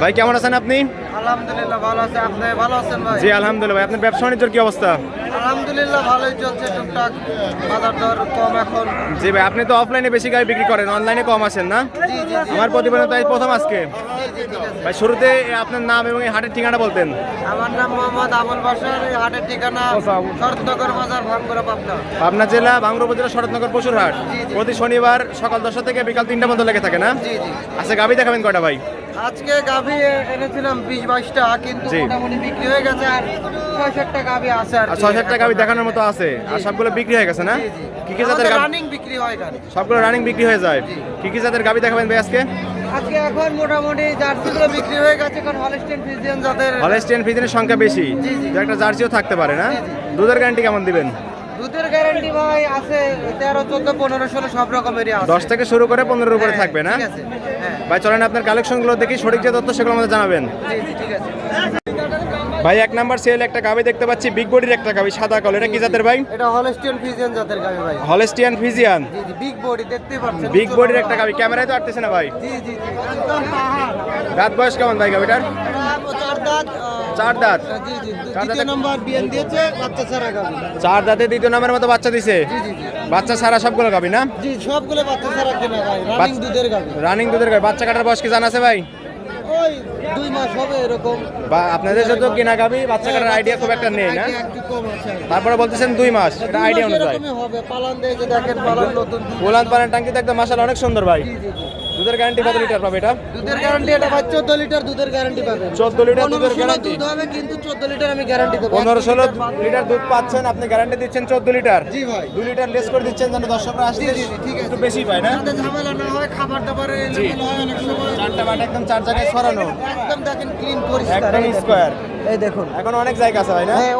ভাই কেমন আছেন আপনি? আলহামদুলিল্লাহ ভালো আছে। আপনি ভালো আছেন ভাই? জি আলহামদুলিল্লাহ ভাই। আপনার ব্যবসা বাণিজ্যর কি অবস্থা? আলহামদুলিল্লাহ ভালোই চলছে টুকটাক। বাজার দর কম এখন। জি ভাই আপনি তো অফলাইনে বেশি গাড়ি বিক্রি করেন অনলাইনে কম আসেন না? আমার প্রতিবেদন তাই প্রথম আজকে। ভাই শুরুতে আপনার নাম এবং এই হাটের ঠিকানা বলতেন। আমার নাম মোহাম্মদ আবুল বাসার এই হাটের ঠিকানা শরৎনগর বাজার ভাঙ্গুরা পাবনা। পাবনা জেলা বাংলা উপজেলা শরৎনগর পশুর হাট প্রতি শনিবার সকাল দশটা থেকে বিকাল তিনটা পর্যন্ত লেগে থাকে না? আচ্ছা গাবি দেখাবেন কয়টা ভাই? আজকে গাভি এনেছিলাম বিশ বাইশটা কিন্তু। মোটামুটি বিক্রি হয়ে গেছে আর ছয় সাতটা গাভি আছে আর ছয় টাকা গাবি দেখানোর মতো আছে। আর সবগুলো বিক্রি হয়ে গেছে না? কি কি জাতের রানিং বিক্রি হয় সবগুলো রানিং বিক্রি হয়ে যায়। কি কি জাতের গাবি দেখাবেন ভাই আজকে? আজকে এখন মোটামুটি জার্সিগুলো বিক্রি হয়ে গেছে কারণ হলস্টেন ফিজিয়ান সংখ্যা বেশি। একটা জার্সিও থাকতে পারে না? দুধের গ্যারান্টি কেমন দিবেন? দুধের গ্যারান্টি ভাই আছে তেরো চোদ্দ পনেরো ষোলো সব রকমেরই আছে। দশ থেকে শুরু করে পনেরোর উপরে হ্যাঁ, থাকবে না? ভাই চলেন আপনার কালেকশনগুলো দেখি সঠিক যে তথ্য সেগুলো আমাদের জানাবেন। ভাই এক নাম্বার সেল একটা গাবি দেখতে পাচ্ছি বিগ বডির একটা গাবি সাদা কল এটা কি জাতের ভাই? এটা হলস্টেন ফিজিয়ান জাতের গাভি ভাই। হলেস্টিয়ান ফিজিয়ান জি জি বিগ বডি দেখতে পাচ্ছেন বিগ বডির একটা গাবি ক্যামেরায় তো আটতেছে না ভাই? জি জি জি দাঁত বয়স কেমন ভাই গাবিটার চার দাঁত চার দাঁত? জি জি দ্বিতীয় নম্বর বিএন দিয়েছে বাচ্চা ছাড়া গাভি চার দাঁতে দ্বিতীয় নামের মতো বাচ্চা দিছে? জি জি জি। বাচ্চা সারা সবগুলো গাবি না? জি সবগুলো বাচ্চা ভাই রানিং দুধের গাভি। রানিং দুধের গাবি বাচ্চা কাটার বয়স কি জানা আছে ভাই? ওই দুই মাস হবে এরকম। বা আপনাদের সাথে কেনা গাবি বাচ্চা কাটার আইডিয়া খুব একটা নেই না? একটু কম আছে। তারপরে বলতেছেন দুই মাস এটা আইডিয়া অনুযায়ী। হবে। পালান দিয়ে যে দেখেন পালান নতুন। পালান পানের টাঙ্কি তো একদম মাসাল অনেক সুন্দর ভাই। জি জি জি। দুধের গ্যারান্টি কত লিটার পাবে এটা? দুধের গ্যারান্টি এটা ভাই চোদ্দ লিটার দুধের গ্যারান্টি পাবেন। 14 লিটার দুধের গ্যারান্টি দুধ হবে কিন্তু চোদ্দ লিটার আমি গ্যারান্টি দেবো। পনেরো এক ষোলো লিটার দুধ পাচ্ছেন আপনি গ্যারান্টি দিচ্ছেন চোদ্দ লিটার জি ভাই। দুই লিটার লেস করে দিচ্ছেন যেন দর্শকরা আসলে ঠিক আছে। একটু বেশি পায় না? যাতে ঝামেলা না হয় খাবার দাবারে এলোমেলো হয় অনেক সময়। চারটা বাট একদম চার জায়গায় সরানো। একদম দেখেন ক্লিন পরিষ্কার। একদম। স্কোয়ার এই দেখুন। এখন অনেক জায়গা আছে ভাই না? হ্যাঁ,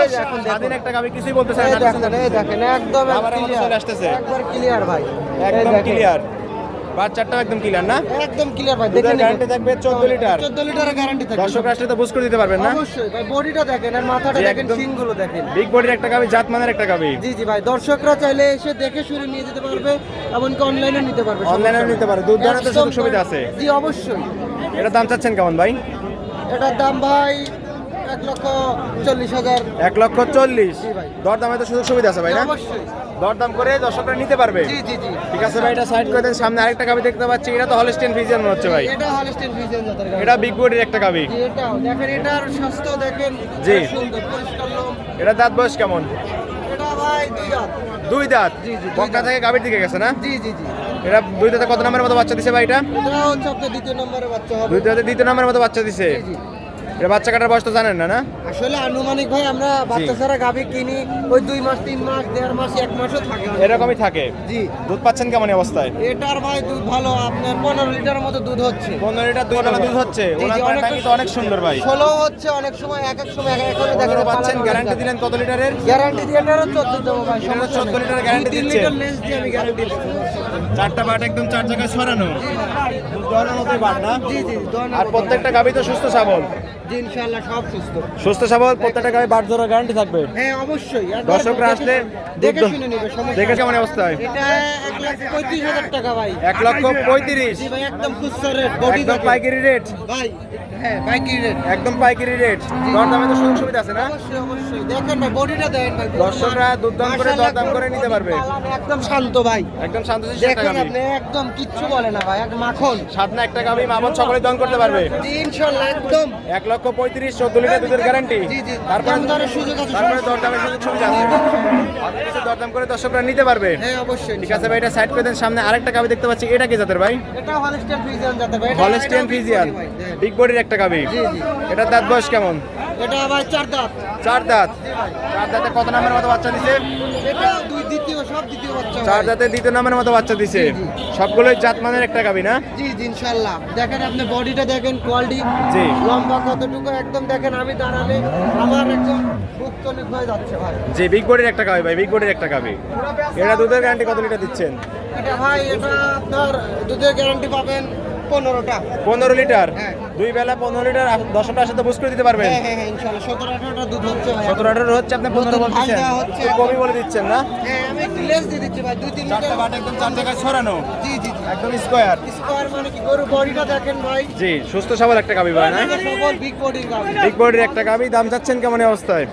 এই দেখুন স্বাধীন একটা গাবি কিছুই বলতে চায় না দেখেন এই দেখেন একদম চলে আসতেছে। একবার ক্লিয়ার ভাই। একদম ক্লিয়ার বাচ্চাটাও একদম ক্লিয়ার না? একদম ক্লিয়ার ভাই দেখেন গ্যারান্টি থাকবে 14 লিটার। 14 লিটারের গ্যারান্টি থাকবে। দর্শকরা আসলে তো বুঝ করে দিতে পারবেন না? অবশ্যই ভাই বডিটা দেখেন আর মাথাটা দেখেন একদম। সিংগুলো দেখেন। বিগ বডির একটা গাবি জাত মানের একটা গাবি। জি জি ভাই দর্শকরা চাইলে এসে দেখে শুনে নিয়ে যেতে পারবে এমনকি অনলাইনে নিতে পারবে অনলাইনে নিতে পারে দুধ দোয়ানোর সুযোগ সুবিধা আছে। জি অবশ্যই। এটা দাম চাচ্ছেন কেমন ভাই? এটার দাম ভাই এক লক্ষ চল্লিশ হাজার। এক লক্ষ চল্লিশ। জি ভাই। দর দামে তো সুযোগ সুবিধা আছে ভাই না? অবশ্যই। দর দাম করে দর্শকরা নিতে পারবে। জি জি জি। ঠিক আছে ভাই এটা সাইড করে দেন সামনে আরেকটা গাবি দেখতে পাচ্ছি এটা তো হলস্টেন ফিজিয়ান মনে হচ্ছে ভাই। এটা হলস্টেন ফ্রিজিয়ান জাতের। এটা বিগ বডির একটা গাবি জি এটাও। দেখেন এটার স্বাস্থ্য দেখেন জি। সুন্দর পরিষ্কার লোম। এটা দাঁত বয়স কেমন? এটা ভাই দুই দাঁত। দুই দাঁত? জি, জি, বকটা থেকে গাবির দিকে গেছে না? জি জি জি। এটা দুই দাঁতে কত নম্বরের মতো বাচ্চা দিছে ভাই এটা? এটা হচ্ছে আপনার দ্বিতীয় নম্বরে বাচ্চা হবে। দুই দাঁতে দ্বিতীয় নম্বরের মতো বাচ্চা দিছে। জি জি। এটা বাচ্চা কাটার বয়স তো জানেন না না? আসলে আনুমানিক ভাই আমরা বাচ্চা ছাড়া গাভী কিনি ওই দুই মাস তিন মাস দেড় মাস এক মাসও থাকে এরকমই থাকে? জি। দুধ পাচ্ছেন কেমন অবস্থায়? এটার ভাই দুধ ভালো আপনার পনেরো লিটার মতো দুধ হচ্ছে। পনেরো লিটার দুই বেলা দুধ হচ্ছে। ওনার অনেক টাঙ্কি তো অনেক সুন্দর ভাই। ষোলো হচ্ছে অনেক সময় এক এক সময় এক এক করে পনেরো পাচ্ছেন গ্যারান্টি দিলেন কত লিটারের? গ্যারান্টি দিয়ে এটারও চোদ্দ দেবো ভাই এটারও সমস্যা 14 নেই। লিটার তিন দিচ্ছে। লিটার লেস দিয়ে আমি গ্যারান্টি দেবো চারটা বাট একদম চার জায়গায় সরানো। দোয়ানোর মতোই বাট না? জি জি আর প্রত্যেকটা গাবি তো সুস্থ সবল। জি ইনশাআল্লাহ সব সুস্থ। সুস্থ সবল প্রত্যেকটা গাবি বাট ধরার গ্যারান্টি থাকবে। হ্যাঁ অবশ্যই। দর্শকরা আসলে দেখে শুনে নেবে দেখে। কেমন অবস্থায় এটা এক লাখ পঁয়ত্রিশ হাজার টাকা ভাই। এক লক্ষ পঁয়ত্রিশ। জি ভাই একদম খুচরা রেট বডি একদম পাইকারি রেট ভাই হ্যাঁ পাইকারি রেট একদম পাইকারি রেট দর দামে তো সুযোগ সুবিধা আছে না? অবশ্যই অবশ্যই। দেখেন ভাই বডিটা দেখেন ভাই দর্শকরা দুধদাম করে দরদাম করে নিতে পারবে। একদম শান্ত ভাই। একদম একটা দেখেন আপনি একদম কিচ্ছু বলে না ভাই এক মাখন। সাত না একটা গাবি মামন সকলে দন করতে পারবে। ইনশাআল্লাহ একদম। এক লক্ষ পঁয়ত্রিশ চোদ্দ লিটার দুধের গ্যারান্টি। তারপরে তারপরে দরদামের সুযোগ সুবিধা আছে দরদাম করে দর্শকরা নিতে পারবে। হ্যাঁ অবশ্যই। ঠিক আছে ভাই এটা সাইড করে দেন সামনে আরেকটা গাবি দেখতে পাচ্ছি। এটা কি জাতের ভাই? এটা হলস্টেন এটা- ফিজিয়ান বিগ বডির একটা জি, জি। দাঁত বয়স কেমন? এটা ভাই চার দাঁত। চার দাঁত। চার দাঁতে কত নামের মতো বাচ্চা দিছে? এটা চার জাতের দ্বিতীয় নামের মতো বাচ্চা দিছে। সবগুলোই জাত মানের একটা গাবি না? জি জি ইনশাল্লাহ দেখেন আপনি বডিটা দেখেন কোয়ালিটি জি। লম্বা কতটুকু একদম দেখেন আমি দাঁড়ালে আমার একদম বুক হয়ে যাচ্ছে ভাই। জি বিগ বডির একটা গাবি ভাই বিগ বডির একটা গাবি। এটা দুধের গ্যারান্টি কত লিটার দিচ্ছেন? এটা ভাই এটা আপনার দুধের গ্যারান্টি পাবেন পনেরোটা। পনেরো লিটার? হ্যাঁ। দুই বেলা পনেরো লিটার দশটার সাথে বুঝ করে দিতে পারবেন? হ্যাঁ হ্যাঁ সতেরো আঠারোটা দুধ হচ্ছে সতেরো আঠারো হচ্ছে আপনি পনেরো বলতেছেন। কমই বলে দিচ্ছেন না? হ্যাঁ আমি একটু লেস দিয়ে দিচ্ছি ভাই দুই তিন লিটার। বাট একদম চার জায়গায় ছড়ানো? জি জি একদম স্কোয়ার স্কোয়ার মানে কি গরু বডিটা দেখেন ভাই। জি সুস্থ সবল একটা গাবি ভাই না? সকল বিগ বডির গাবি বিগ বডির একটা গাবি দাম চাচ্ছেন কেমন অবস্থায়?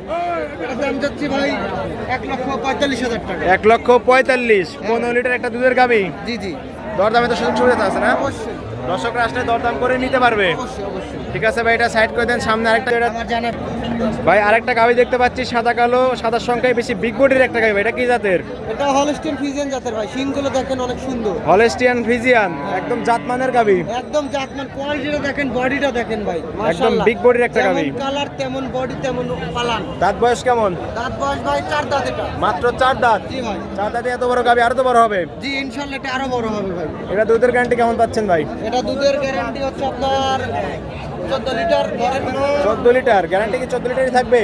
দাম যাচ্ছে ভাই এক লক্ষ পঁয়তাল্লিশ হাজার টাকা। এক লক্ষ পঁয়তাল্লিশ পনেরো লিটার একটা দুধের গাবি জি জি। দরদামে তো সুযোগ সুবিধা আছে না? অবশ্যই। দর্শকরা আসলে দরদাম করে নিতে পারবে। অবশ্যই অবশ্যই। ঠিক আছে ভাই এটা সাইড করে দেন সামনে আরেকটা এটা- আমার জানা ভাই আরেকটা গাবি দেখতে পাচ্ছি সাদা কালো সাদার সংখ্যায় বেশি বিগ বডির একটা গাবি এটা কি জাতের? এটা হলস্টিন ফিজিয়ান জাতের ভাই শিংগুলো দেখেন অনেক সুন্দর। হলেস্টিয়ান ফিজিয়ান একদম জাতমানের গাবি একদম জাতমান কোয়ালিটিটা দেখেন বডিটা দেখেন ভাই একদম বিগ বডির একটা গাভী। কালার তেমন বডি তেমন পালান। দাঁত বয়স কেমন? দাঁত বয়স ভাই চার দাঁত এটা। মাত্র চার দাঁত? জি ভাই। চার দাঁতে এত বড় গাবি আরও তো বড় হবে। জি ইনশাল্লাহ এটা আরও বড় হবে ভাই। এটা দুধের গ্যারান্টি কেমন পাচ্ছেন ভাই? এটা দুধের গ্যারান্টি হচ্ছে আপনার চোদ্দ লিটার গ্যারান্টি কি চোদ্দ লিটারই থাকবে?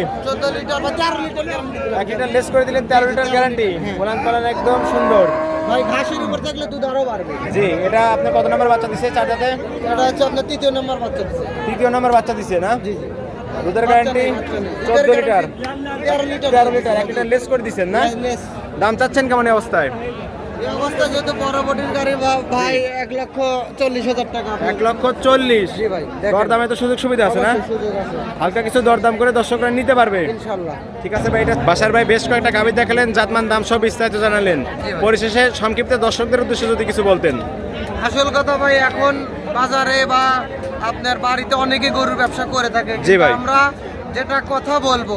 এক লিটার লেস করে দিলেন তেরো লিটার গ্যারান্টি কোলান পালান একদম সুন্দর। ভাই ঘাসের উপর থাকলে দুধ আরও বাড়বে। জি এটা আপনি কত নম্বর বাচ্চা দিছে চার এটা হচ্ছে আপনার তৃতীয় নম্বর বাচ্চা দিচ্ছে তৃতীয় নম্বর বাচ্চা দিছে না? জি জি। দুধের গ্যারান্টি চোদ্দ লিটার। তেরো লিটার। এক লিটার লেস করে দিচ্ছেন না? দাম চাচ্ছেন কেমন অবস্থায়? এই অবস্থা যেহেতু বডির গাড়ি ভাই এক লক্ষ চল্লিশ হাজার টাকা। এক লক্ষ চল্লিশ। জি ভাই, দরদামে তো সুযোগ সুবিধা আছে না? সুযোগ আছে। হালকা কিছু দরদাম করে দর্শকরা নিতে পারবে। ইনশাল্লাহ। ঠিক আছে ভাই এটা বাসার ভাই বেশ কয়েকটা গাভি দেখালেন জাতমান দাম সব বিস্তারিত জানালেন। পরিশেষে সংক্ষিপ্ত দর্শকদের উদ্দেশ্যে যদি কিছু বলতেন। আসল কথা ভাই এখন বাজারে বা আপনার বাড়িতে অনেকে গরুর ব্যবসা করে থাকে। জি ভাই। আমরা যেটা কথা বলব।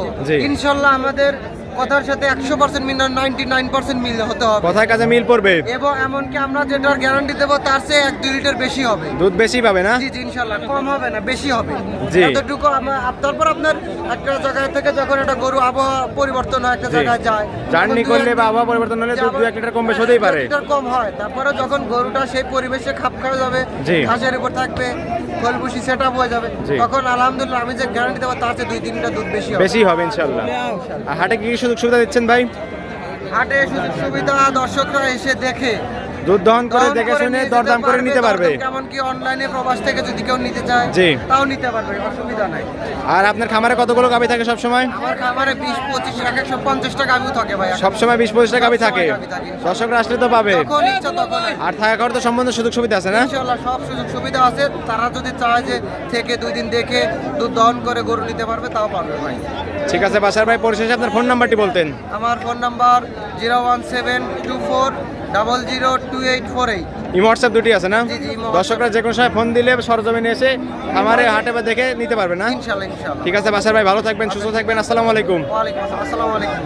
ইনশাল্লাহ আমাদের কথার সাথে একশো পার্সেন্ট মিল নাইনটি নাইন পার্সেন্ট মিল হতে হবে। কথায় কাজে মিল পড়বে। এবং এমনকি আমরা যেটার গ্যারান্টি দেবো তার চেয়ে এক দুই লিটার বেশি হবে। দুধ বেশি পাবে না? জি জি ইনশাল্লাহ কম হবে না বেশি হবে। জি। আপ- তারপর আপনার একটা জায়গা থেকে যখন একটা গরু আবহাওয়া পরিবর্তন হয় একটা জায়গায় যায় জার্নি করলে বা আবহাওয়া পরিবর্তন হলে দুধ দু এক লিটার কম বেশি হতেই পারে। লিটার কম হয়। তারপরে যখন গরুটা সেই পরিবেশে খাপ খাওয়া যাবে। ঘাসের উপর থাকবে ফলবুসি সেট আপ হয়ে যাবে তখন আলহামদুলিল্লাহ আমি যে গ্যারান্টি দেবো তার চেয়ে দুই তিন লিটার দুধ বেশি হবে। বেশি হবে ইনশাল্লাহ। হাটে কি সুযোগ সুবিধা দিচ্ছেন ভাই? হাটে সুযোগ সুবিধা দর্শকরা এসে দেখে। দুধ দহন করে দেখে শুনে দরদাম করে নিতে পারবে। কেমন কি অনলাইনে প্রবাস থেকে যদি কেউ নিতে চায় জি। তাও নিতে পারবে অসুবিধা নাই। আর আপনার খামারে কতগুলো গাভি থাকে সবসময়? আমার খাবারে বিশ পঁচিশ এক একশো পঞ্চাশটা গাভিও থাকে ভাই বিশ পঁচিশটা গাভি সবসময় থাকে। গাভী থাকে। দর্শকরা আসলে তো পাবে। যখন ইচ্ছা তখন আর থাকা খাওয়ার তো সম্বন্ধে সুযোগ সুবিধা আছে না? ইনশাল্লাহ সব সুযোগ সুবিধা আছে। তারা যদি চায় যে থেকে দুই দিন দেখে দুধ দহন করে গরু নিতে পারবে তাও পারবে ভাই। ঠিক আছে বাসার ভাই পরিশেষে আপনার ফোন নাম্বারটি বলতেন। আমার phone number zero one seven two four double zero two eight four eight. Imo WhatsApp দুটি আছে না? দর্শকরা যে কোনো সময় ফোন দিলে সরজমিনে এসে খামারে হাটে বা দেখে নিতে পারবে না? ঠিক আছে বাসার ভাই ভালো থাকবেন সুস্থ থাকবেন আসসালামু আলাইকুম। আসসালামু আলাইকুম।